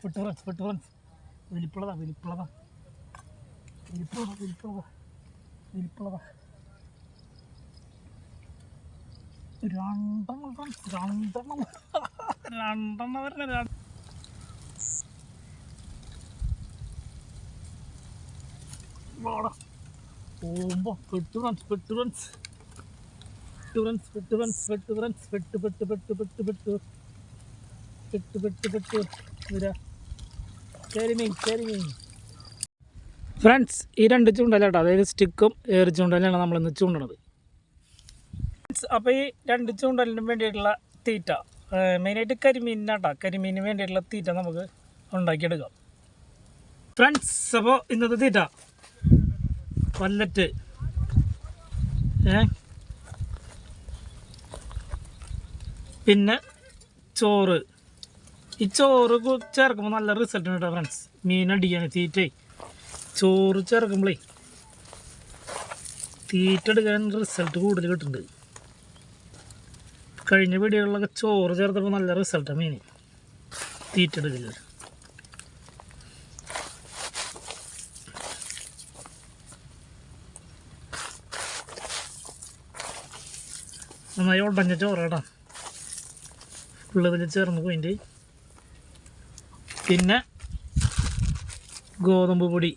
പെട്ട് ഫ്രണ്ട്സ് പെട്ട് ഫ്രണ്ട്സ് വലിപ്പുള്ളതാ വലിപ്പുള്ളതാ. വലിപ്പുള്ളതാ വലിപ്പുള്ളതാ. വലിപ്പുള്ളതാ. രണ്ടെണ്ണം ഫ്രണ്ട്സ് രണ്ടെണ്ണം രണ്ടെണ്ണം പെട്ട് ഫ്രണ്ട്സ് പെട്ട് ഫ്രണ്ട്സ് പെട്ട് ഫ്രണ്ട്സ് പെട്ട് ഫ്രണ്ട്സ് പെട്ട് ഫ്രണ്ട്സ് പെട്ട് പെട്ട് പെട്ട്. പെട്ട് പെട്ട് പെട്ട്. കരിമീൻ കരിമീൻ ഫ്രണ്ട്സ് ഈ രണ്ട് ചൂണ്ടലാട്ടോ അതായത് സ്റ്റിക്കും ഏറി ചൂണ്ടലാണ് നമ്മളിന്ന് ചൂണ്ടണത്. ഫ്രണ്ട്സ് അപ്പോൾ ഈ രണ്ട് ചൂണ്ടലിനും വേണ്ടിയിട്ടുള്ള തീറ്റ മെയിനായിട്ട് കരിമീനാട്ടോ കരിമീനിന് വേണ്ടിയിട്ടുള്ള തീറ്റ നമുക്ക് ഉണ്ടാക്കിയെടുക്കാം. ഫ്രണ്ട്സ് അപ്പോൾ ഇന്നത്തെ തീറ്റ. കൊല്ലറ്റ് ഏ? പിന്നെ ചോറ്. ഈ ചോറ് ചേർക്കുമ്പോൾ നല്ല റിസൾട്ട് കേട്ടോ ഫ്രണ്ട്സ് മീൻ അടിക്കാൻ തീറ്റേ ചോറ് ചേർക്കുമ്പോഴേ തീറ്റ എടുക്കാൻ റിസൾട്ട് കൂടുതൽ കിട്ടുന്നുണ്ട്. കഴിഞ്ഞ വീടുകളിലൊക്കെ ചോറ് ചേർത്തപ്പോൾ നല്ല റിസൾട്ടാണ് മീൻ. തീറ്റ എടുക്കില്ല നന്നായി ഉടഞ്ഞ ചോറാടാ ഉള്ളതിൽ ചേർന്ന് പോയിന്റ്. പിന്നെ ഗോതമ്പ് പൊടി.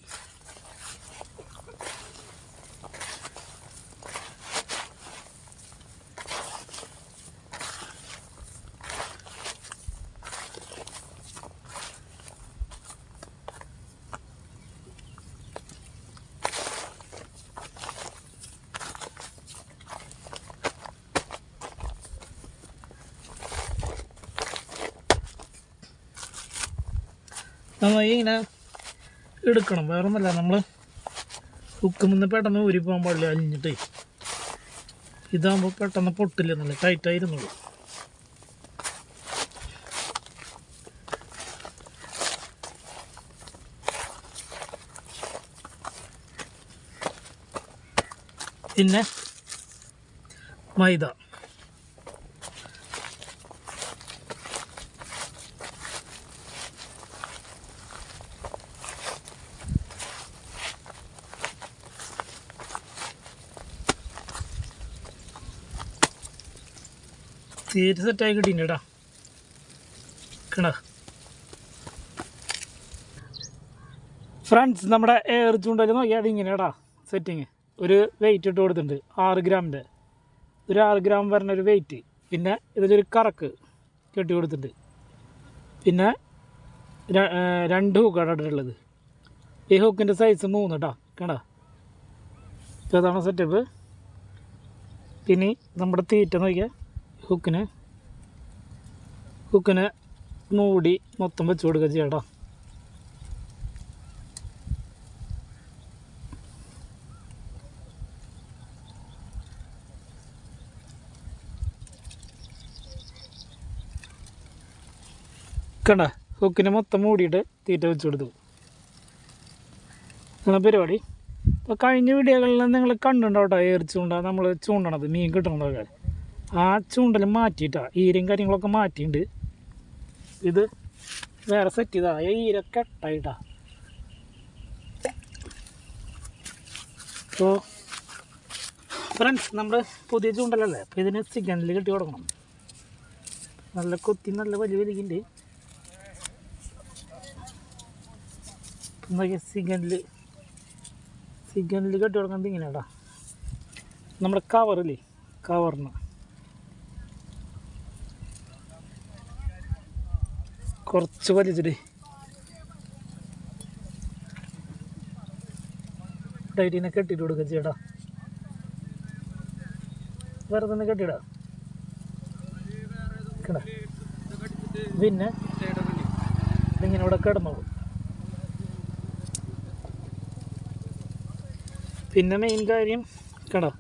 നന്നായി ഇങ്ങനെ എടുക്കണം. വേറെ ഒന്നല്ല നമ്മൾ ഹുക്കുമെന്ന് പെട്ടെന്ന് ഊരി പോകാൻ പാടില്ല അലിഞ്ഞിട്ടേ. ഇതാകുമ്പോൾ പെട്ടെന്ന് പൊട്ടില്ല നല്ല ടൈറ്റായിരുന്നുള്ളൂ പിന്നെ മൈദ. തീരെ സെറ്റായി കിട്ടിയിട്ടാ കണ ഫ്രണ്ട്സ് നമ്മുടെ എയർ ചൂണ്ടൽ നോക്കിയാൽ ഇങ്ങനെയാടാ സെറ്റിങ് ഒരു വെയിറ്റ് ഇട്ട് കൊടുത്തിട്ടുണ്ട്. ആറ് ഗ്രാമിന്റെ ഒരു ആറ് ഗ്രാം വരുന്ന ഒരു വെയിറ്റ് പിന്നെ ഇതിലൊരു കറക്ക് കെട്ടി കൊടുത്തിട്ടുണ്ട്. പിന്നെ രണ്ട് ഹൂക്കാണ് ഇട്ടിട്ടുള്ളത് ഈ ഹൂക്കിന്റെ സൈസ് മൂന്ന് കേട്ടോ കേടാ. അതാണ് സെറ്റപ്പ് പിന്നെ നമ്മുടെ തീറ്റ നോക്കിയാൽ ഹുക്കിന് കുക്കിന് മൂടി മൊത്തം വെച്ച് കൊടുക്കുക ചെയ്യട്ടോ കണ്ട ഹുക്കിന് മൊത്തം മൂടിയിട്ട് തീറ്റ വെച്ച് കൊടുത്തു. അങ്ങനെ പരിപാടി? അപ്പോൾ കഴിഞ്ഞ വീഡിയോകളിൽ നിങ്ങൾ കണ്ടുണ്ടാവട്ടോ ഏറിച്ചുകൊണ്ടാണ് നമ്മൾ ചൂണ്ടണത് മീൻ കിട്ടണതൊക്കെ. ആ ചൂണ്ടലും മാറ്റിയിട്ടാ ഈരയും കാര്യങ്ങളൊക്കെ മാറ്റിയിട്ടുണ്ട് ഇത് വേറെ സെറ്റ് ചെയ്താ ഈര കെട്ടായിട്ടാ. അപ്പോൾ ഫ്രണ്ട്സ് നമ്മുടെ പുതിയ ചൂണ്ടലല്ലേ അപ്പോൾ ഇതിന് ചിക്കനിൽ കെട്ടി കൊടുക്കണം. നല്ല കൊത്തി നല്ല വലിയ വലിക്കുണ്ട് നോക്കിയ ചിക്കനിൽ കെട്ടി കൊടുക്കുന്നത് ഇങ്ങനെയാടാ. നമ്മുടെ കവറില്ലേ കവറിന് കുറച്ച് വലിച്ചിട്ട് ടൈറ്റിനെ കെട്ടിട്ട് കൊടുക്കുക ചേട്ടാ. വേറെ തന്നെ കെട്ടിടാ കട. പിന്നെ ഇതിങ്ങനെ ഇവിടെ കിടന്നോളൂ. പിന്നെ മെയിൻ കാര്യം കേട്ടോ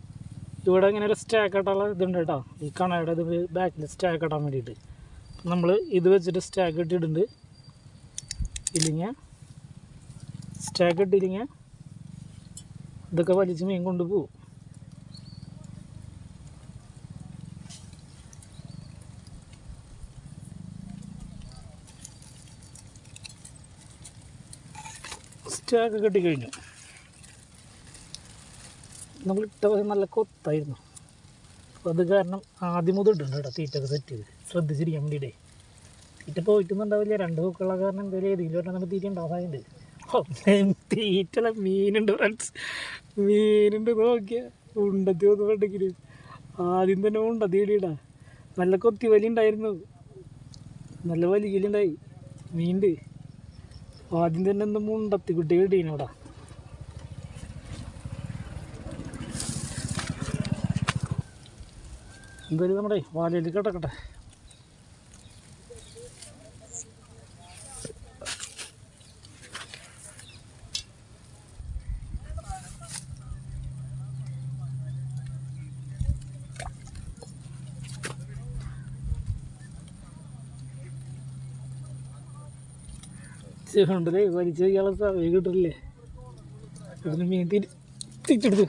ഇവിടെ ഇങ്ങനെ ഒരു സ്റ്റാക്ക് ഇട്ടാനുള്ള ഇതുണ്ട് കേട്ടോ. ഈ കണയുടെ ഇത് ബാക്കിൽ സ്റ്റാക്ക് ഇടാൻ വേണ്ടിയിട്ട്. നമ്മൾ ഇത് വെച്ചിട്ട് സ്റ്റാഗ് ഇട്ടിട്ടുണ്ട്. ഇല്ലിങ്ങ സ്റ്റാഗ് ഇട്ടിരിങ്ങ ഇതൊക്കെ വലിച്ച് മീൻ കൊണ്ടുപോകും സ്റ്റാഗ് കെട്ടിക്കഴിഞ്ഞു നമ്മളിട്ട പക്ഷെ നല്ല കൊത്തായിരുന്നു. അത് കാരണം ആദ്യം മുതൽ ഇട്ടുണ്ട് കേട്ടോ തീറ്റൊക്കെ സെറ്റ് ചെയ്ത്. ശ്രദ്ധിച്ചിരിക്കാൻ വേണ്ടിയിട്ടേ. തീറ്റ പോയിട്ടുന്നുണ്ടാവില്ല രണ്ട് പൂക്കളുള്ള കാരണം എന്തെങ്കിലും ഏതെങ്കിലും ഒരെണ്ണം നമുക്ക് തീറ്റ ഉണ്ടാവാറുണ്ട്. തീറ്റുള്ള മീനുണ്ട് ഫ്രണ്ട്സ് മീനുണ്ട് നോക്കിയ. ഉണ്ടത്തി ഒന്ന് വേണ്ടെങ്കിൽ ആദ്യം തന്നെ ഉണ്ട തീടിയിടാ നല്ല കൊത്തി വലി ഉണ്ടായിരുന്നു. നല്ല ഉണ്ടായി മീനുണ്ട് ആദ്യം തന്നെ എന്താ മുണ്ടത്തി കുട്ടി കിട്ടീനവിടെ എന്തായാലും നമ്മുടെ വാലയിൽ കിടക്കട്ടെ. ഉണ്ടല്ലേ വലിച്ചു സമയം കിട്ടില്ലേ? ഇതിന് മീൻ തിരിച്ചെടുത്തു.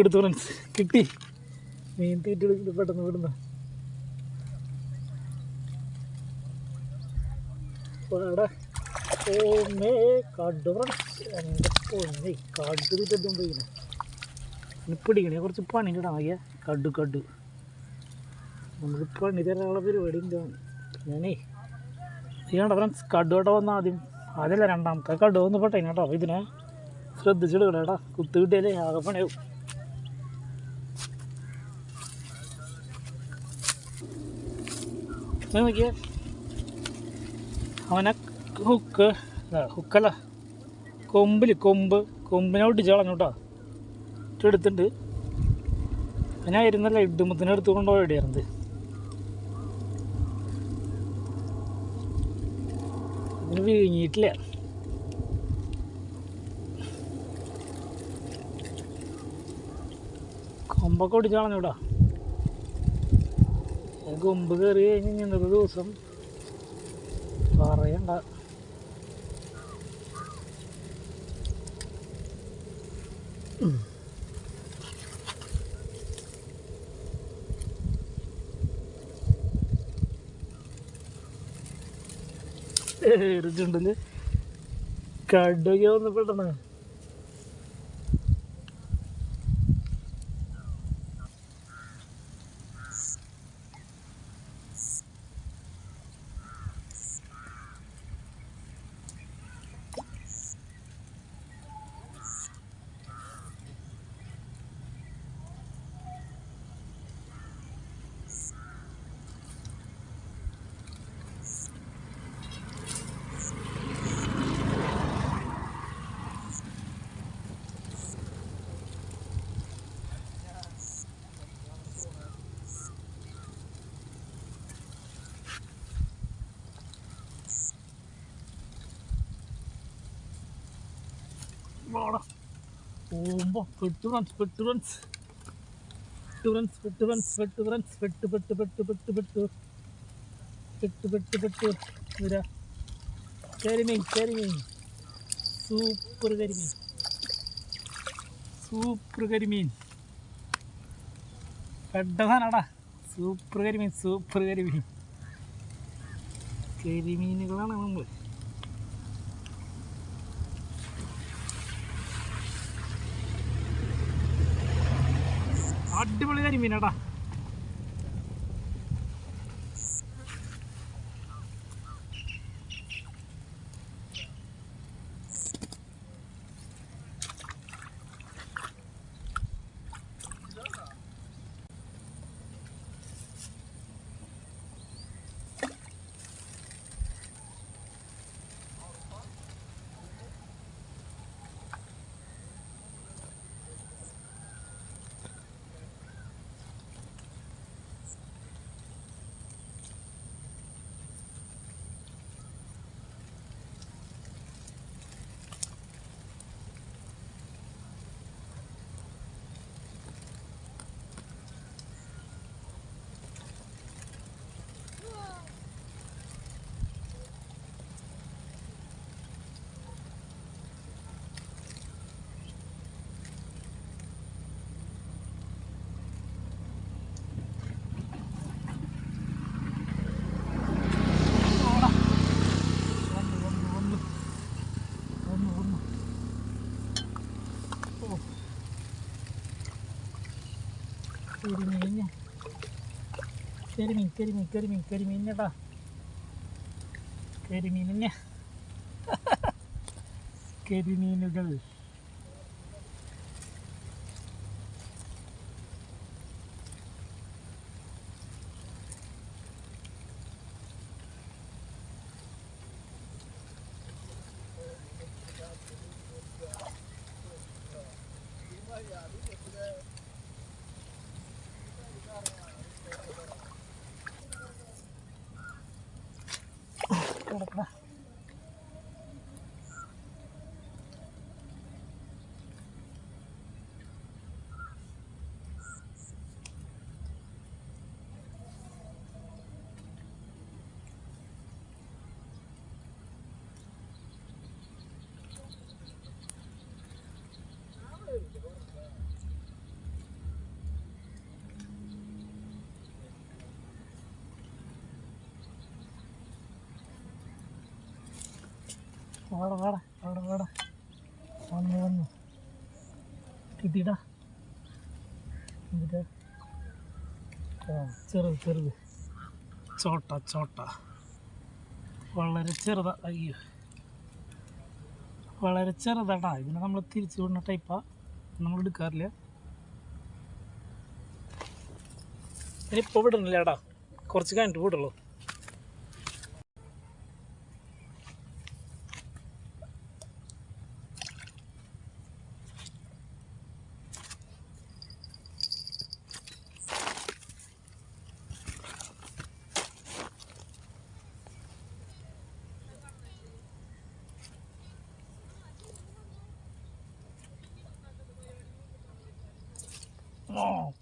എടുത്തു ഫ്രണ്ട്സ് കിട്ടി. മീൻ തീറ്റ പെട്ടെന്ന് വിടുന്ന. ഇവിടെ ഓമേ കടു ഫ്രണ്ട്സ് എന്റെ പൊന്നെ കടു തീറ്റെടുത്തോണ്ടിരിക്കണേ ഇനി പിടിക്കണേ കുറച്ച് പണി ഇടാൻ കടു കടു. നമുക്ക് പണി തരാനുള്ള പരിപാടി ഉണ്ടാവും ഞാനേ ചെയ്യണ്ട ഫ്രണ്ട്സ് കടുവട്ട വന്ന ആദ്യം. ആദ്യമല്ല രണ്ടാമത്തെ കടു വന്ന് പെട്ടേനെ കേട്ടോ. ഇതിനെ ശ്രദ്ധിച്ചെടുക്കണം കേട്ടാ കുത്തു കിട്ടിയാലേ ആകെ പണിയാവും. നോക്കിയേ അവനെ ഹുക്ക് ഹുക്കല്ല കൊമ്പിൽ കൊമ്പ് കൊമ്പിനെ ഒട്ടിച്ച് കളഞ്ഞു കേട്ടോ എടുത്തിട്ടുണ്ട് അവനായിരുന്നല്ല ഇടുമ്പത്തിനെ എടുത്ത് കൊണ്ടുപോയിടായിരുന്നത് അതിന് വിഴുങ്ങിയിട്ടില്ല കൊമ്പൊക്കെ ഒടിച്ച് കളഞ്ഞൂടാ കൊമ്പ് കയറി കഴിഞ്ഞ് ഇന്നത്തെ ദിവസം? പറയണ്ട. എറിച്ചുണ്ടല്ലേ കടുക ഒന്ന് പെട്ടെന്ന് വാടാ പോകുമ്പോ പെട്ടു ഫ്രണ്ട്സ് പെട്ടു ഫ്രണ്ട്സ് പെട്ടു ഫ്രണ്ട്സ് പെട്ടു ഫ്രണ്ട്സ് പെട്ടു ഫ്രണ്ട്സ് പെട്ടു പെട്ടു പെട്ടു പെട്ടു പെട്ടു. പെട്ടു പെട്ടു വരാ. കരിമീൻ കരിമീൻ സൂപ്പർ കരിമീൻ സൂപ്പർ കരിമീൻ പെട്ടതാണടാ സൂപ്പർ കരിമീൻ സൂപ്പർ കരിമീൻ കരിമീനുകളാണ് നമ്മൾ അടിപൊളി കരിമീനാടാ കരിമീൻ കരിമീൻ കരിമീൻ കരിമീൻ കരിമീൻ കേട്ടാ കരിമീൻ തന്നെ കരിമീനുകൾ കിടക്കടാ വാട വാട വാട വാട. വന്നു വന്നു. കിട്ടിയിട്ടാ? എന്നിട്ട് ചെറുത് ചെറുത്. ചോട്ട ചോട്ട. വളരെ ചെറുതാ. അയ്യോ. വളരെ ചെറുതാട്ടാ. ഇതിനെ നമ്മൾ തിരിച്ചു വിടുന്ന ടൈപ്പാ. നമ്മൾ എടുക്കാറില്ല. ഇനിയിപ്പോൾ വിടണില്ല ഏട്ടാ കുറച്ച് കഴിഞ്ഞിട്ട് വിടുള്ളൂ.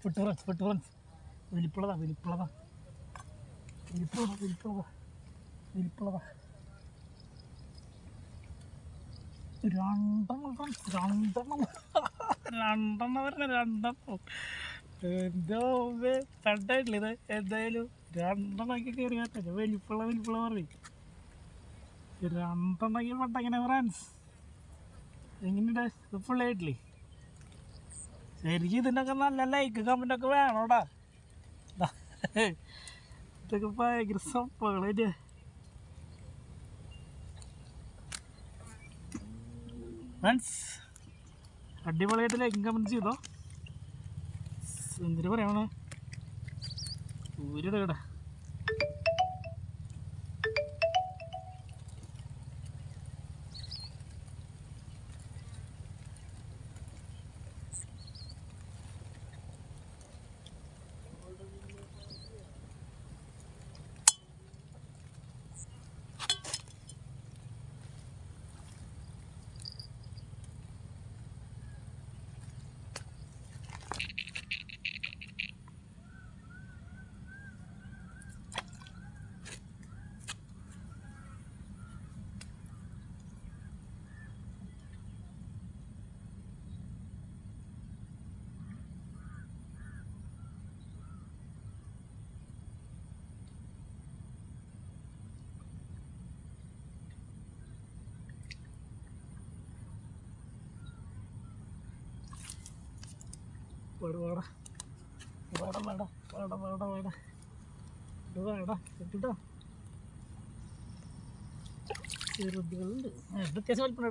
വിട്ടു ഫ്രണ്ട്സ് വലിപ്പുള്ളതാ വലിപ്പുള്ളതാ. വലിപ്പുള്ളതാ വലിപ്പുള്ളതാ. വലിപ്പുള്ളതാ. രണ്ടെണ്ണം രണ്ടെണ്ണം. രണ്ടെണ്ണം പറഞ്ഞ രണ്ടെണ്ണം. എന്തോ തട്ടായിട്ടില്ല ഇത്. എന്തായാലും രണ്ടെണ്ണമൊക്കെ കയറി കയറ്റല്ലേ വലിപ്പുള്ള വലിപ്പുള്ള പറയും രണ്ടെണ്ണയ്ക്ക് പട്ടങ്ങനെ ഫ്രാൻസ് എങ്ങനെയുണ്ട്? ഫുള്ളായിട്ടില്ലേ ശരിക്കും ഇതിനൊക്കെ നല്ല ലൈക്ക് കമന്റ് ഒക്കെ വേണോടാ. ഇതൊക്കെ ഭയങ്കര സംഭവങ്ങളെ ഫ്രണ്ട്സ് അടിപൊളിയായിട്ട് ലൈക്കും കമന്റ് ചെയ്തോ. എന്തിനു പറയണേ? ഊരുടെ ഇവിടെ. വേട വേട വേട വേട വേട വേട വേട കേട്ടോ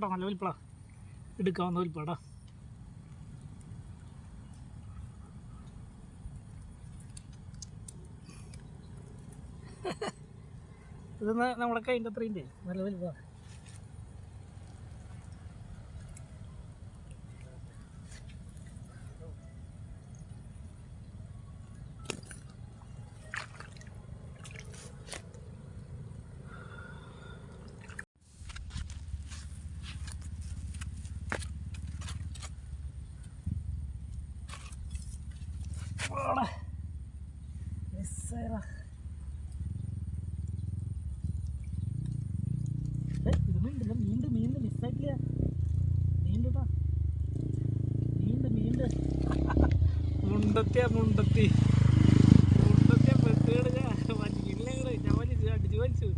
നല്ല വലിപ്പടാ എടുക്കാവുന്ന വലിപ്പടാ ഇത് നമ്മുടെ കൈന്റെ അത്രയും നല്ല വലിപ്പ മുണ്ടത്തിയ മുണ്ടത്തി. മുണ്ടത്തിയ പെട്ടുകയാണ് ഞാൻ വലിക്കില്ല ഞങ്ങൾ ഞാൻ വലിച്ചു അടിച്ചു വലിച്ചു.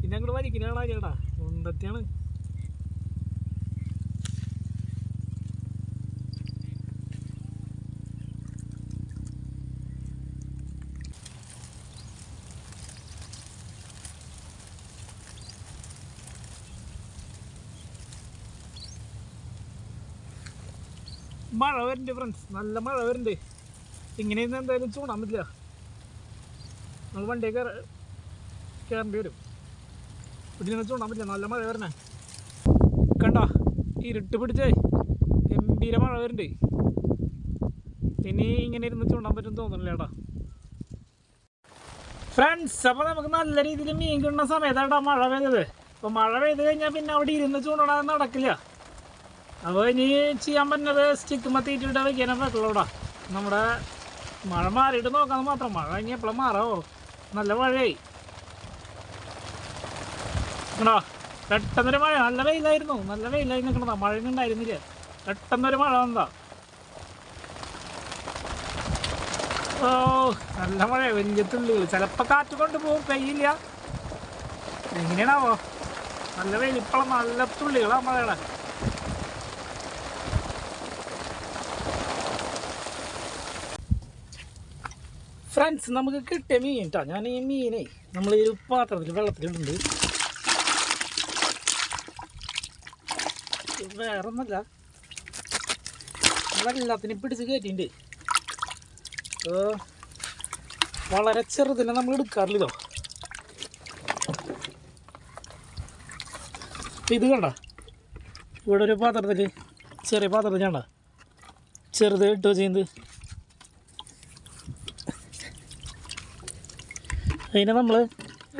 പിന്നെ അങ്ങോട്ട് വലിക്കുന്നതാണ് ചേട്ടാ. മുണ്ടത്തിയാണ്. മഴ വരുന്നുണ്ട് ഫ്രണ്ട്സ് നല്ല മഴ വരുന്നുണ്ട് ഇങ്ങനെയൊന്നും എന്തായാലും ചൂടാൻ പറ്റില്ല. നമ്മൾ കയറ- കയറേണ്ടി വരും. ഇതിനൊന്നും ചൂടാൻ പറ്റില്ല. നല്ല മഴ വരണേ. കണ്ട ഇരുട്ട് പിടിച്ചേ. ഗംഭീര മഴ വരുന്നുണ്ട് ഇനി ഇങ്ങനെ ഇരുന്ന് ചൂണ്ടാൻ പറ്റും തോന്നുന്നില്ല ചേട്ടാ ഫ്രണ്ട്സ് അപ്പോൾ നമുക്ക് നല്ല രീതിയിൽ മീൻ കിട്ടുന്ന സമയത്താട്ടാ മഴ പെയ്തത്. അപ്പോൾ മഴ പെയ്ത് കഴിഞ്ഞാൽ പിന്നെ അവിടെ ഇരുന്ന് ചൂണ്ടണത് നടക്കില്ല. അപ്പോൾ ഇനി ചെയ്യാൻ പറ്റുന്നത് സ്റ്റിക്ക് മത്തിയിട്ടിട്ട് വയ്ക്കാനേ പറ്റുള്ളൂടാ. നമ്മുടെ മഴ മാറിയിട്ട് നോക്കാന്ന് മാത്രം. മഴ ഇനി എപ്പോഴും മാറാവോ? നല്ല മഴയായി. കണ്ടോ പെട്ടെന്നൊരു മഴ. നല്ല വെയിലായിരുന്നു. നല്ല വെയിലായി നിൽക്കണതാ മഴയൊന്നും ഉണ്ടായിരുന്നില്ല? പെട്ടെന്നൊരു മഴ വന്നതാ. ഓ നല്ല മഴ വലിയ തുള്ളികൾ ചിലപ്പോൾ കാറ്റ് കൊണ്ട് പോകും പെയ്യില്ല. എങ്ങനെയാണാവോ? നല്ല വെയിൽ ഇപ്പോഴും നല്ല തുള്ളികളാ മഴയുടെ. ഫ്രണ്ട്സ് നമുക്ക് കിട്ടിയ മീൻ കേട്ടോ ഞാൻ ഈ മീനെ നമ്മൾ ഈ പാത്രത്തിൽ വെള്ളത്തിലിടുന്നുണ്ട്. വേറെ ഒന്നല്ല നമ്മളെല്ലാത്തിനും പിടിച്ച് കയറ്റിണ്ട് വളരെ ചെറുതിനെ നമ്മൾ എടുക്കാറില്ലല്ലോ. ഇത് കണ്ട? ഇവിടെ ഒരു പാത്രത്തിൽ ചെറിയ പാത്രത്തിൽ കണ്ട? ചെറുത് ഇട്ട് ചെയ്യുന്നത്? അതിനെ നമ്മൾ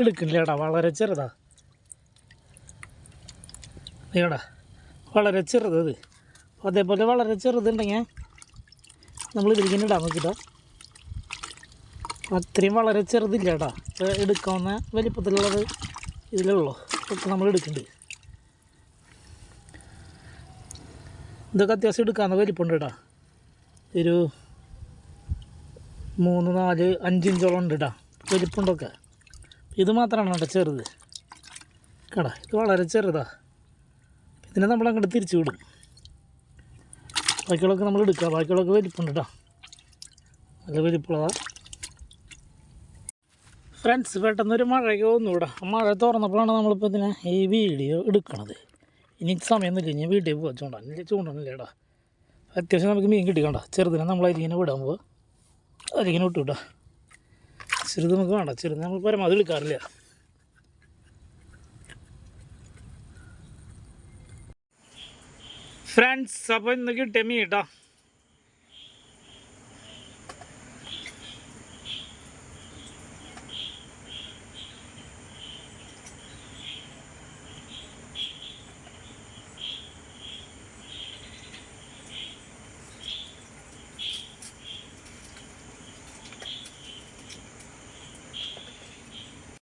എടുക്കില്ല വളരെ ചെറുതാ. നീടാ വളരെ ചെറുത് അത് അതേപോലെ വളരെ ചെറുതുണ്ടെങ്കിൽ നമ്മൾ ഇതിലേക്ക് ഇടാൻ നോക്കിട്ടോ. അത്രയും വളരെ ചെറുതില്ല കേട്ടോ ഇപ്പോൾ എടുക്കാവുന്ന വലിപ്പത്തിലുള്ളത് ഇതിലുള്ളൂ. ഒക്കെ നമ്മൾ എടുക്കുന്നുണ്ട് ഇതൊക്കെ അത്യാവശ്യം എടുക്കാവുന്ന വലിപ്പമുണ്ട് കേട്ടോ ഒരു മൂന്ന് നാല് അഞ്ചിഞ്ചോളം ഉണ്ട് കേട്ടോ വലിപ്പുണ്ടൊക്കെ ഇത് മാത്രമാണ് കേട്ടോ ചെറുത്? കേടാ ഇത് വളരെ ചെറുതാ. ഇതിനെ നമ്മൾ അങ്ങോട്ട് തിരിച്ചു വിടും. ബാക്കിയുള്ളതൊക്കെ നമ്മൾ എടുക്കുക ബാക്കിയുള്ളൊക്കെ വലിപ്പുണ്ട് കേട്ടോ. നല്ല വലിപ്പുള്ളതാ. ഫ്രണ്ട്സ് പെട്ടെന്നൊരു മഴയൊക്കെ ഒന്നുകൂടെ മഴ തുറന്നപ്പോഴാണ് നമ്മളിപ്പോൾ ഇതിനെ ഈ വീഡിയോ എടുക്കണത്. ഇനി സമയമൊന്നുമില്ല. ഇനി വീട്ടിൽ പോകാൻ ചൂണ്ടാ ഇല്ല ചൂണ്ടണില്ലേടാ അത്യാവശ്യം നമുക്ക് മീൻ കിട്ടിക്കണ്ട ചെറുതിനെ നമ്മൾ വിടാൻ പോവാ. വിട്ടു വിട്ടാ ചെറുത് നമുക്ക് വേണ്ട ചെറുത് നമ്മൾ പരമാവധി എടുക്കാറില്ല ഫ്രണ്ട്സ് അപ്പോൾ ഇന്ന് കിട്ടിയ മീട്ടാ